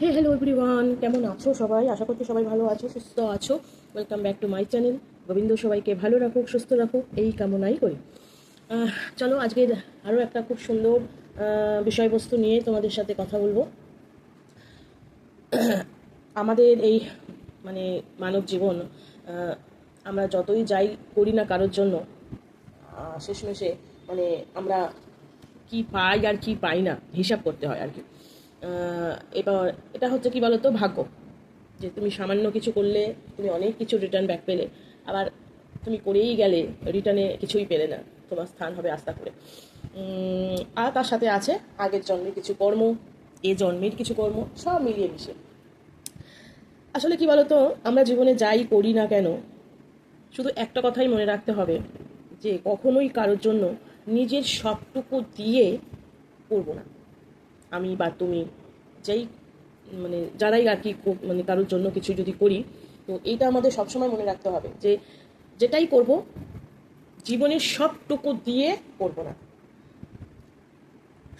হে hello everyone কেমন আছো সবাই? আশা করছি সবাই ভালো আছো, সুস্থ আছো। Welcome back to my channel Gobinda সবাইকে ভালো রাখুক, সুস্থ রাখুক, এই কামনাই করি। চলো আজকে আরও একটা খুব সুন্দর বিষয়বস্তু নিয়ে তোমাদের সাথে কথা বলব। আমাদের এই মানে মানব জীবন আমরা যতই যাই করি না কারোর জন্য শেষমেশে মানে আমরা কি পাই আর কি পাই না, হিসাব করতে হয় আর কি। এবার এটা হচ্ছে কি বলতো, ভাগ্য। যে তুমি সামান্য কিছু করলে, তুমি অনেক কিছু রিটার্ন ব্যাক পেলে, আবার তুমি করেই গেলে রিটার্নে কিছুই পেলে না, তোমার স্থান হবে আস্থা করে। আর তার সাথে আছে আগের জন্মের কিছু কর্ম, এ জন্মের কিছু কর্ম, সব মিলিয়ে মিশে। আসলে কি বলতো, আমরা জীবনে যাই করি না কেন, শুধু একটা কথাই মনে রাখতে হবে, যে কখনোই কারোর জন্য নিজের সবটুকু দিয়ে করব না। আমি বা তুমি, যেই মানে যারাই আর কি মানে কারোর জন্য কিছু যদি করি, তো এইটা আমাদের সবসময় মনে রাখতে হবে যে যেটাই করব, জীবনের সবটুকু দিয়ে করব না।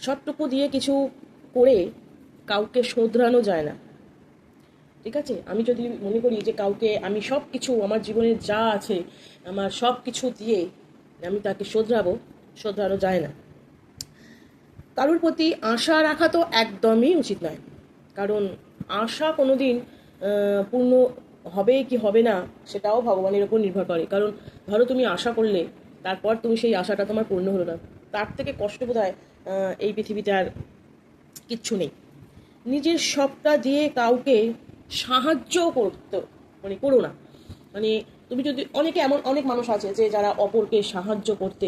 সবটুকু দিয়ে কিছু করে কাউকে শোধরানো যায় না। ঠিক আছে? আমি যদি মনে করি যে কাউকে আমি সব কিছু আমার জীবনে যা আছে, আমার সব কিছু দিয়ে আমি তাকে শোধরাবো, শোধরানো যায় না। কারোর প্রতি আশা রাখা তো একদমই উচিত নয়। কারণ আশা কোনো দিন পূর্ণ হবে কি হবে না, সেটাও ভগবানের উপর নির্ভর করে। কারণ ধরো তুমি আশা করলে, তারপর তুমি সেই আশাটা তোমার পূর্ণ হলো না। তার থেকে কষ্ট বোধ হয় এই পৃথিবীতে আর কিচ্ছু নেই। নিজের সবটা দিয়ে কাউকে সাহায্য করতে মানে করো না। মানে তুমি যদি, অনেকে এমন অনেক মানুষ আছে যে যারা অপরকে সাহায্য করতে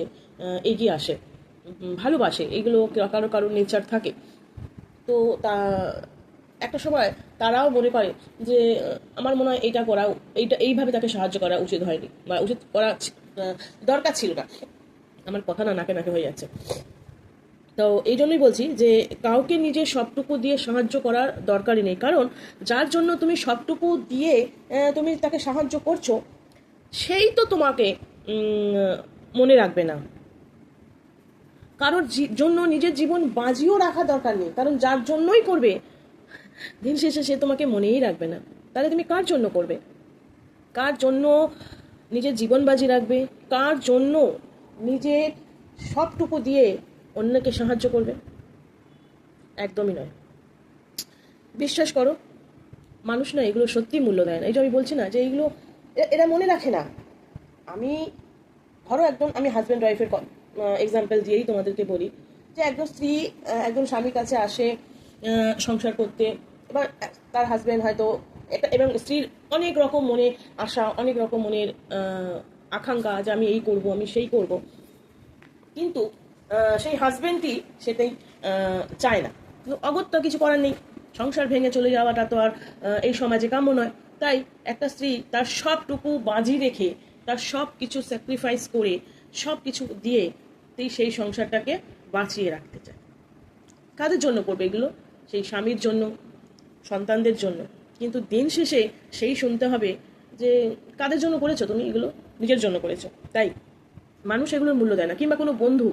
এগিয়ে আসে। ভালোবাসে। এগুলো কারও কারও নেচার থাকে। তো তা একটা সময় তারাও মনে করে যে, আমার মনে হয় এটা করা এইটা এইভাবে তাকে সাহায্য করা উচিত হয়নি বা উচিত করা দরকার ছিল না। আমার কথা না নাকে নাকে হয়ে যাচ্ছে। তো এই জন্যই বলছি যে, কাউকে নিজের সবটুকু দিয়ে সাহায্য করার দরকারই নেই। কারণ যার জন্য তুমি সবটুকু দিয়ে তুমি তাকে সাহায্য করছ, সেই তো তোমাকে মনে রাখবে না। কারোর জন্য নিজের জীবন বাজিও রাখা দরকার নেই। কারণ যার জন্যই করবে, দিন শেষে সে তোমাকে মনেই রাখবে না। তাহলে তুমি কার জন্য করবে? কার জন্য নিজের জীবন বাজি রাখবে? কার জন্য নিজের সবটুকু দিয়ে অন্যকে সাহায্য করবে? একদমই নয়। বিশ্বাস করো, মানুষ না এগুলো সত্যি মূল্য দেয় না। এই যে আমি বলছি না যে এইগুলো এরা মনে রাখে না। আমি, ধরো একদম আমি হাজব্যান্ড ওয়াইফের এক্সাম্পল দিয়েই তোমাদেরকে বলি যে একজন স্ত্রী একজন স্বামীর কাছে আসে সংসার করতে। এবার তার হাজব্যান্ড হয়তো এবং স্ত্রীর অনেক রকম মনে আশা, অনেক রকম মনের আকাঙ্ক্ষা যে আমি এই করব, আমি সেই করব। কিন্তু সেই হাজব্যান্ডটি সেটাই চায় না। অগত্যা কিছু করার নেই। সংসার ভেঙে চলে যাওয়াটা তো আর এই সমাজে কাম্য নয়। তাই একটা স্ত্রী তার সবটুকু বাজি রেখে, তার সব কিছু স্যাক্রিফাইস করে সব কিছু দিয়ে সেই সেই সংসারটাকে বাঁচিয়ে রাখতে চায়। কাদের জন্য করবে এগুলো? সেই স্বামীর জন্য, সন্তানদের জন্য। কিন্তু দিন শেষে সেই শুনতে হবে যে, কাদের জন্য করেছ তুমি এগুলো? নিজের জন্য করেছ। তাই মানুষ এগুলোর মূল্য দেয় না। কিংবা কোনো বন্ধু,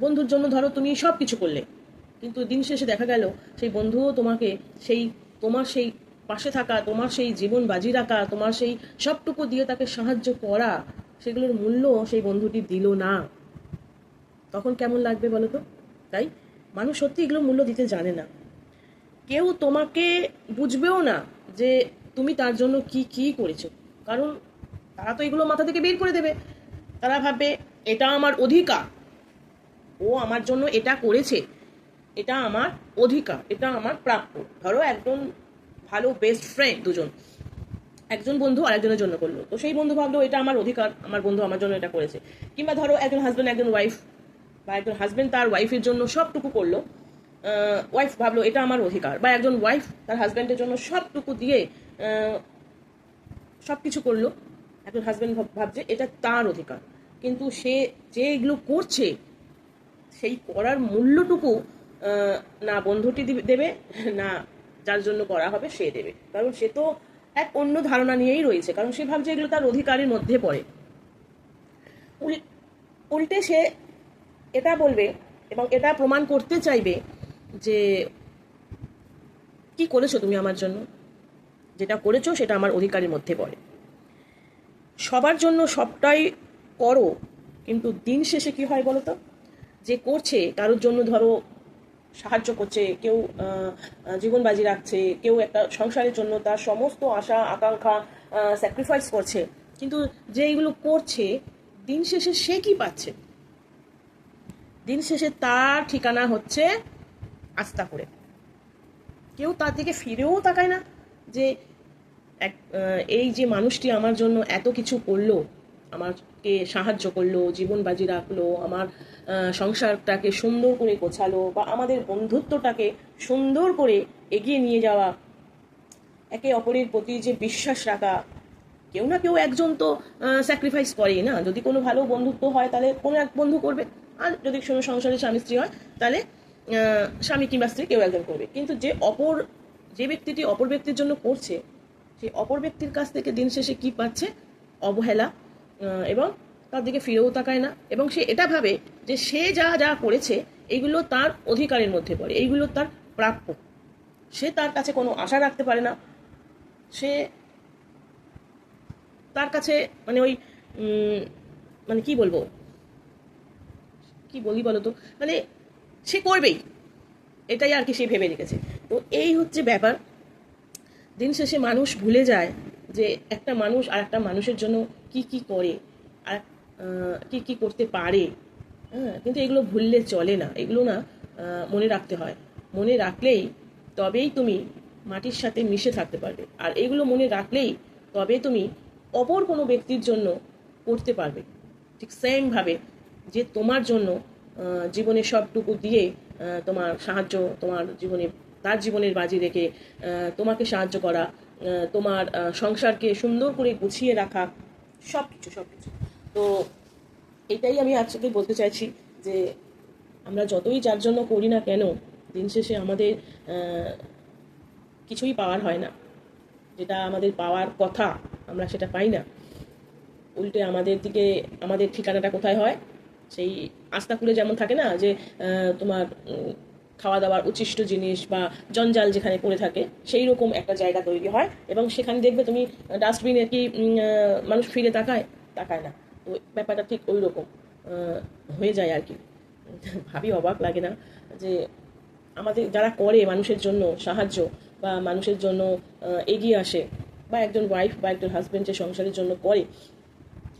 বন্ধুর জন্য ধরো তুমি সব কিছু করলে। কিন্তু দিন শেষে দেখা গেল সেই বন্ধুও তোমাকে সেই, তোমার সেই পাশে থাকা, তোমার সেই জীবন বাজি রাখা, তোমার সেই সবটুকু দিয়ে তাকে সাহায্য করা, সেগুলোর মূল্য সেই বন্ধুটি দিল না। তখন কেমন লাগবে বলো তো? তাই? মানুষ সত্যি এগুলো মূল্য দিতে জানে না। কেউ তোমাকে বুঝবেও না যে তুমি তার জন্য কি কি করেছ। কারণ তারা তো এগুলো মাথা থেকে বের করে দেবে। তারা ভাববে, এটা আমার অধিকার। ও আমার জন্য এটা করেছে। এটা আমার অধিকার। এটা আমার প্রাপ্য। ধরো একজন ভালো বেস্ট ফ্রেন্ড দুজন। একজন বন্ধু আরেকজনের জন্য করল। তো সেই বন্ধু ভাবলো, এটা আমার অধিকার। আমার বন্ধু আমার জন্য এটা করেছে। কিংবা ধরো একজন হাজব্যান্ড একজন ওয়াইফ বা একজন হাজব্যান্ড তার ওয়াইফের জন্য সবটুকু করল ওয়াইফ ভাবলো, এটা আমার অধিকার। বা একজন ওয়াইফ তার হাজব্যান্ডের জন্য সবটুকু দিয়ে সব কিছু করল। একজন হাজব্যান্ড ভাবছে, এটা তার অধিকার। কিন্তু সে যে এগুলো করছে, সেই করার মূল্যটুকু না বন্ধুটি দেবে, না যার জন্য করা হবে সে দেবে। কারণ সে তো এক অন্য ধারণা নিয়েই রয়েছে, কারণ সে ভাবছে এগুলো তার অধিকারের মধ্যে পড়ে। উল- উল্টে সে এটা বলবে এবং এটা প্রমাণ করতে চাইবে যে কি করেছ তুমি আমার জন্য? যেটা করেছ সেটা আমার অধিকারের মধ্যে পড়ে। সবার জন্য সবটাই করো, কিন্তু দিন শেষে কি হয় বলো তো যে করছে, কারোর জন্য ধরো সাহায্য করছে, কেউ জীবন বাজি রাখছে, কেউ একটা সংসারের জন্য তার সমস্ত আশা, আকাঙ্ক্ষা স্যাক্রিফাইস করছে। কিন্তু যে এইগুলো করছে, দিন শেষে সে কি পাচ্ছে? শেষে তার ঠিকানা হচ্ছে আস্থা করে। কেউ তার দিকে ফিরেও তাকায় না যে এক এই যে মানুষটি আমার জন্য এত কিছু করল, আমাকে সাহায্য করল, জীবন বাজি রাখল, আমার সংসারটাকে সুন্দর করে গোছালো বা আমাদের বন্ধুত্বটাকে সুন্দর করে এগিয়ে নিয়ে যাওয়া, একে অপরের প্রতি যে বিশ্বাস রাখা, কেউ না কেউ একজন তো স্যাক্রিফাইস করেই না। যদি কোনো ভালো বন্ধুত্ব হয়, তাহলে কোনো এক বন্ধু করবে। আর যদি কোনো সংসারে স্বামী স্ত্রী হয়, তাহলে স্বামী কিংবা স্ত্রী কেউ একজন করবে। কিন্তু যে অপর, যে ব্যক্তিটি অপর ব্যক্তির জন্য করছে, সেই অপর ব্যক্তির কাছ থেকে দিন শেষে কি পাচ্ছে? অবহেলা এবং তার দিকে ফিরেও তাকায় না। এবং সে এটা ভাবে যে সে যা যা করেছে এইগুলো তার অধিকারের মধ্যে পড়ে এইগুলো তার প্রাপ্য। সে তার কাছে কোনো আশা রাখতে পারে না। সে তার কাছে মানে ওই মানে কি বলব? কি বলি বলো তো মানে সে করবেই। এটাই আর কি সে ভেবে রেখেছে। তো এই হচ্ছে ব্যাপার। দিন শেষে মানুষ ভুলে যায় যে একটা মানুষ আর একটা মানুষের জন্য কি কি করে আর কি কি করতে পারে। হ্যাঁ কিন্তু এগুলো ভুললে চলে না। এগুলো না মনে রাখতে হয়। মনে রাখলেই তবেই তুমি মাটির সাথে মিশে থাকতে পারবে। আর এগুলো মনে রাখলেই তবে তুমি অপর কোনো ব্যক্তির জন্য করতে পারবে। ঠিক সেমভাবে যে তোমার জন্য আহ, জীবনের সবটুকু দিয়ে তোমার সাহায্য তোমার জীবনে তার জীবনের বাজি রেখে তোমাকে সাহায্য করা তোমার সংসারকে সুন্দর করে গুছিয়ে রাখা সব কিছু সব কিছু তো এটাই আমি আজকে বলতে চাইছি যে আমরা যতই যার জন্য করি না কেন দিন শেষে আমাদের কিছুই পাওয়ার হয় না। যেটা আমাদের পাওয়ার কথা আমরা সেটা পাই না। উল্টে আমাদের দিকে আমাদের ঠিকানাটা কোথায় হয়? সেই আস্তাকুলে যেমন থাকে না যে তোমার খাওয়া দাওয়ার উচ্ছিষ্ট জিনিস বা জঞ্জাল যেখানে পড়ে থাকে সেই রকম একটা জায়গা তৈরি হয় এবং সেখানে দেখবে তুমি ডাস্টবিনে কি মানুষ ফিরে তাকায়? তাকায় না। তো ব্যাপারটা ঠিক ওই রকম হয়ে যায় আর কি। ভাবি অবাক লাগে না যে, আমাদের যারা করে মানুষের জন্য সাহায্য বা মানুষের জন্য এগিয়ে আসে বা একজন ওয়াইফ বা একজন হাজব্যান্ড যে সংসারের জন্য করে,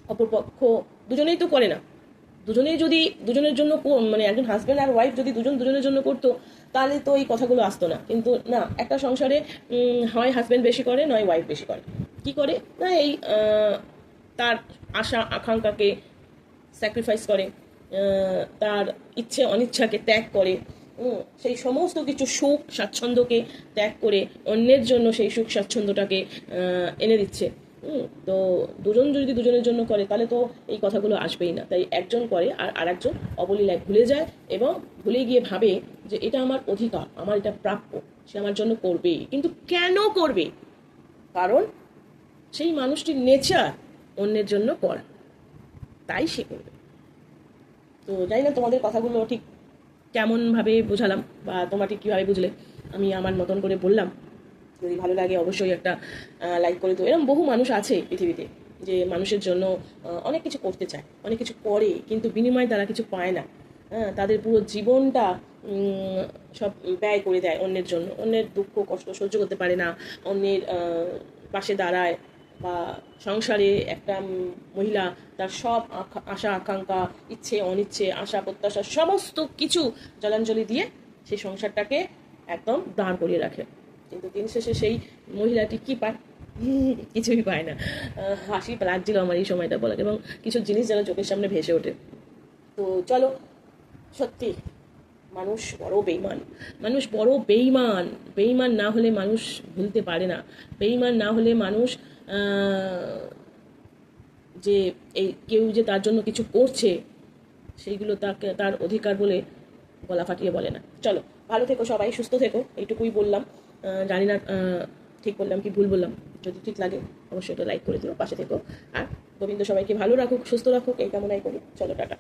অপরপক্ষ দুজনেই তো করে না। দুজনেই যদি দুজনের জন্য মানে একজন হাজব্যান্ড আর ওয়াইফ যদি দুজন দুজনের জন্য করতো, তাহলে তো এই কথাগুলো আসতো না। কিন্তু না, একটা সংসারে হয় হাজব্যান্ড বেশি করে, নয় ওয়াইফ বেশি করে। কি করে? না, এই তার আশা, আকাঙ্ক্ষাকে স্যাক্রিফাইস করে তার ইচ্ছে, অনিচ্ছাকে ত্যাগ করে সেই সমস্ত কিছু সুখ স্বাচ্ছন্দ্যকে ত্যাগ করে অন্যের জন্য সেই সুখ স্বাচ্ছন্দ্যটাকে এনে দিচ্ছে। তো দুজন যদি দুজনের জন্য করে, তাহলে তো এই কথাগুলো আসবেই না। তাই একজন করে আর আরেকজন অবলীলায় ভুলে যায় এবং ভুলে গিয়ে ভাবে যে এটা আমার অধিকার, আমার এটা প্রাপ্য, সে আমার জন্য করবেই কিন্তু কেন করবে? কারণ সেই মানুষটির নেচার অন্যের জন্য করা। তাই সে করবে। তো জানি না তোমাদের কথাগুলো ঠিক কেমনভাবে বোঝালাম বা তোমরা ঠিক কীভাবে বুঝলে, আমি আমার মতন করে বললাম। যদি ভালো লাগে অবশ্যই একটা লাইক করে দিও। এরকম বহু মানুষ আছে পৃথিবীতে যে মানুষের জন্য অনেক কিছু করতে চায়, অনেক কিছু করে, কিন্তু বিনিময়ে তারা কিছু পায় না। হ্যাঁ তাদের পুরো জীবনটা সব ব্যয় করে দেয় অন্যের জন্য। অন্যের দুঃখ, কষ্ট সহ্য করতে পারে না। অন্যের পাশে দাঁড়ায় বা সংসারে একটা মহিলা, তার সব আশা, আকাঙ্ক্ষা, ইচ্ছে, অনিচ্ছে, আশা, প্রত্যাশা, সমস্ত কিছু জলাঞ্জলি দিয়ে সেই সংসারটাকে একদম দাঁড় করিয়ে রাখে। কিন্তু দিন শেষে সেই মহিলাটি কি পায়? কিছুই পায় না। হাসি লাগছিল আমার এই সময়টা বলা এবং কিছু জিনিস যেন চোখের সামনে ভেসে ওঠে। তো চলো, সত্যি, মানুষ বড় বেইমান মানুষ বড় বেইমান বেইমান না হলে মানুষ ভুলতে পারে না। বেইমান না হলে মানুষ যে এই কেউ যে তার জন্য কিছু করছে, সেইগুলো তাকে, তার অধিকার বলে গলা ফাটিয়ে বলে না। চলো, ভালো থেকো সবাই, সুস্থ থেকো, এইটুকুই বললাম। জানি না ঠিক বললাম কি ভুল বললাম? যদি ঠিক লাগে, অবশ্যই এটা লাইক করে দিও, পাশে থেকো। আর গোবিন্দ সবাইকে ভালো রাখুক, সুস্থ রাখুক, এই কামনাই করি। চলো, টাটা।